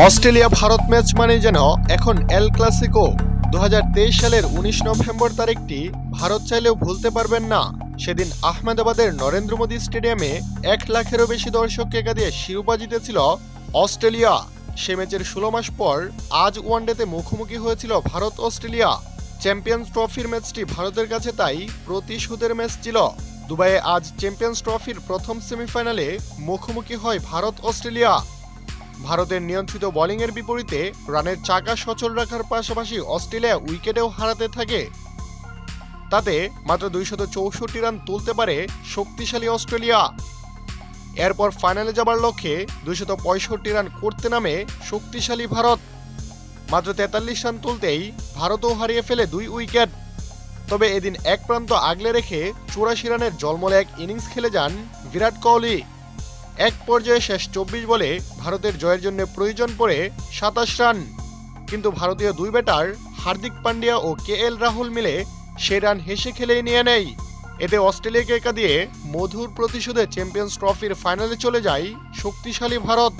Australia Bharat match মানে যেন এখন এল ক্লাসিকো দু হাজার তেইশ সালের উনিশ নভেম্বর তারিখটি ভারত চাইলেও ভুলতে পারবেন না। সেদিন আহমেদাবাদের নরেন্দ্র মোদী স্টেডিয়ামে এক লাখেরও বেশি দর্শককে কাঁদিয়ে শিরোপা জিতেছিল অস্ট্রেলিয়া। সে ম্যাচের ষোলো মাস পর আজ ওয়ানডেতে মুখোমুখি হয়েছিল ভারত অস্ট্রেলিয়া। চ্যাম্পিয়ন্স ট্রফির ম্যাচটি ভারতের কাছে তাই প্রতিশোধের ম্যাচ ছিল। দুবাইয়ে আজ চ্যাম্পিয়ন্স ট্রফির প্রথম সেমিফাইনালে মুখোমুখি হয় ভারত অস্ট্রেলিয়া। ভারতের নিয়ন্ত্রিত বোলিংয়ের বিপরীতে রানের চাকা সচল রাখার পাশাপাশি অস্ট্রেলিয়া উইকেটেও হারাতে থাকে। তাতে মাত্র দুইশত চৌষট্টি রান তুলতে পারে শক্তিশালী অস্ট্রেলিয়া। এরপর ফাইনালে যাবার লক্ষ্যে দুইশত পঁয়ষট্টি রান করতে নামে শক্তিশালী ভারত। মাত্র তেতাল্লিশ রান তুলতেই ভারতও হারিয়ে ফেলে দুই উইকেট। তবে এদিন এক প্রান্ত আগলে রেখে চুরাশি রানের জলমলে এক ইনিংস খেলে যান বিরাট কোহলি। এক পর্যায়ে শেষ চব্বিশ বলে ভারতের জয়ের জন্য প্রয়োজন পড়ে সাতাশ রান। কিন্তু ভারতীয় দুই ব্যাটার হার্দিক পান্ডিয়া ও কে এল রাহুল মিলে সে রান হেসে খেলেই নিয়ে নেয়। এতে অস্ট্রেলিয়াকে একা দিয়ে মধুর প্রতিশোধে চ্যাম্পিয়ন্স ট্রফির ফাইনালে চলে যায় শক্তিশালী ভারত।